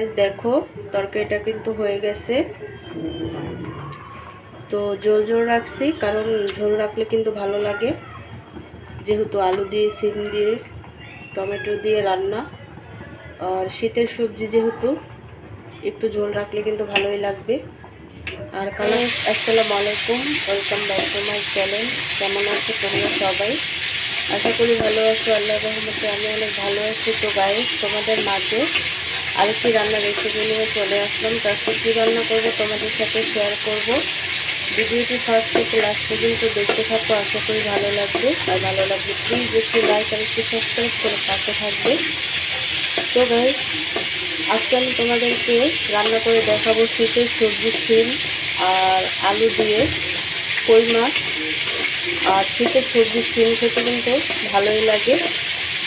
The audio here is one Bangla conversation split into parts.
গাইজ দেখো, তরকারিটা কিন্তু হয়ে গেছে। তো ঝোল ঝোল রাখছি, কারণ ঝোল রাখলে কিন্তু ভালো লাগে। যেহেতু আলু দিয়ে, সিম দিয়ে, টমেটো দিয়ে রান্না, আর শীতের সবজি যেহেতু, একটু ঝোল রাখলে কিন্তু ভালোই লাগবে। আর কালার আসসালামু আলাইকুম, welcome back to my channel. কেমন আছো তোমরা সবাই? আশা করি ভালো আছো আল্লাহ রহমতে আমি অনেক ভালো আছি। তো গায়ে তোমাদের মাঝে আরেকটি রান্নার রেসিপি নিয়ে চলে আসলাম। তার কী রান্না করব তোমাদের সাথে শেয়ার করব। ভিডিওটি ফার্স্ট থেকে লাস্ট পর্যন্ত দেখতে থাকো, আশা করি ভালো লাগবে। আর ভালো লাগবে প্লিজ একটু লাইক আর একটু সাবস্ক্রাইব করে পাশে থাকবে। তো গাই আজকে আমি তোমাদেরকে রান্না করে দেখাবো শীতের সবজি সিম আর আলু দিয়ে কই মাছ। আর শীতের সবজি সিম খেতে কিন্তু ভালোই লাগে।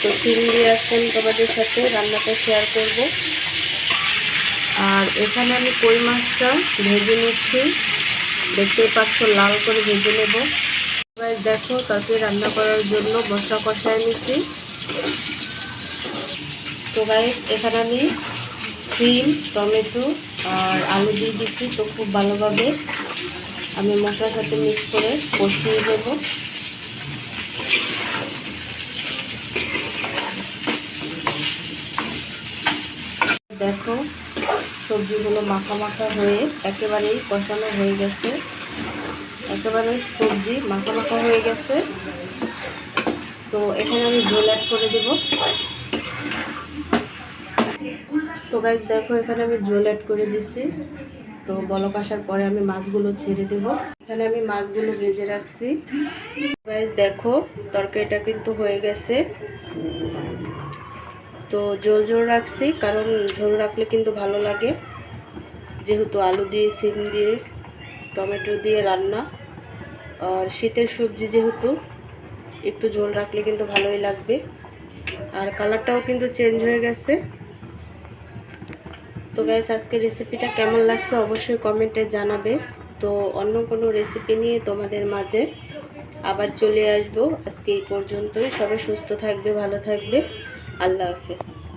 তো সিম দিয়ে আজকে আমি তোমাদের সাথে রান্নাটা শেয়ার করব। এখানে আমি কই মাছটা ভেজে নিচ্ছি। দেখতেই পাচ্ছ, লাল করে ভেজে নেব। এবার দেখো তাকে রান্না করার জন্য মশলা কষায় নিচ্ছি। তো গাইস এখানে আমি ক্রিম টমেটো আর আলু দিয়ে দিচ্ছি, তো খুব ভালোভাবে। আমি মশলার সাথে মিক্স করে কষিয়ে দেবো দেখো সবজিগুলো মাখা মাখা হয়ে একেবারেই কষানো হয়ে গেছে। একেবারে সবজি মাখা মাখা হয়ে গেছে। তো এখানে আমি ঝোল অ্যাড করে দেব। তো গাইজ দেখো, এখানে আমি ঝোল অ্যাড করে দিছি। তো বলক আসার পরে আমি মাছগুলো ছেড়ে দেব। এখানে আমি মাছগুলো ভেজে রাখছি। গাইজ দেখো, তরকারিটা কিন্তু হয়ে গেছে। তো ঝোল ঝোল রাখছি, কারণ ঝোল রাখলে কিন্তু ভালো লাগে। যেহেতু আলু দিয়ে, সিম দিয়ে, টমেটো দিয়ে রান্না, আর শীতের সবজি যেহেতু, একটু ঝোল রাখলে কিন্তু ভালোই লাগবে। আর কালারটাও কিন্তু চেঞ্জ হয়ে গেছে। তো গ্যাস আজকে রেসিপিটা কেমন লাগছে অবশ্যই কমেন্টে জানাবে। তো অন্য কোনো রেসিপি নিয়ে তোমাদের মাঝে আবার চলে আসব। আজকে এই পর্যন্তই। সবাই সুস্থ থাকবে, ভালো থাকবে। I love Hafiz.